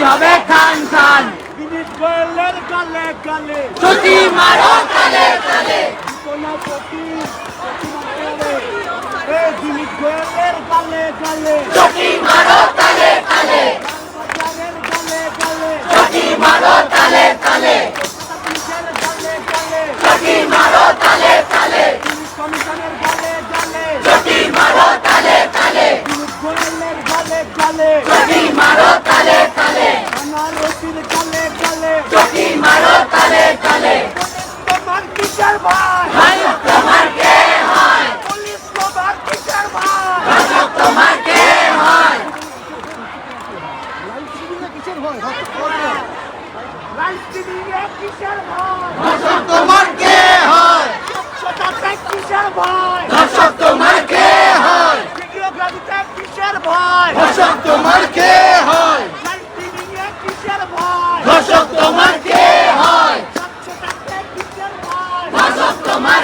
হবে খান খান। গালে গালে চটি মারো তালে কোনা গালে চটি মারো তালে তালে। আমার রসির গালে গালে চটি মারো তালে তালে। তোমার কিসের ভাই। ভাই তোমার কে হয়? পুলিশ তোমার কিসের ভাই। তোমার কে হয়? লাইফ টিভিতে কিসের ভয়? রসক তোমার কে হয় সটাতে কিসের ভয় রসক তোমার কে হয় ভিডিওগ্রাফিতে কিসের ভয় রসক তোমার কে হয়? কিসের ভয় রসক তোমার কে হয়? কিসের ভয় রসক তোমার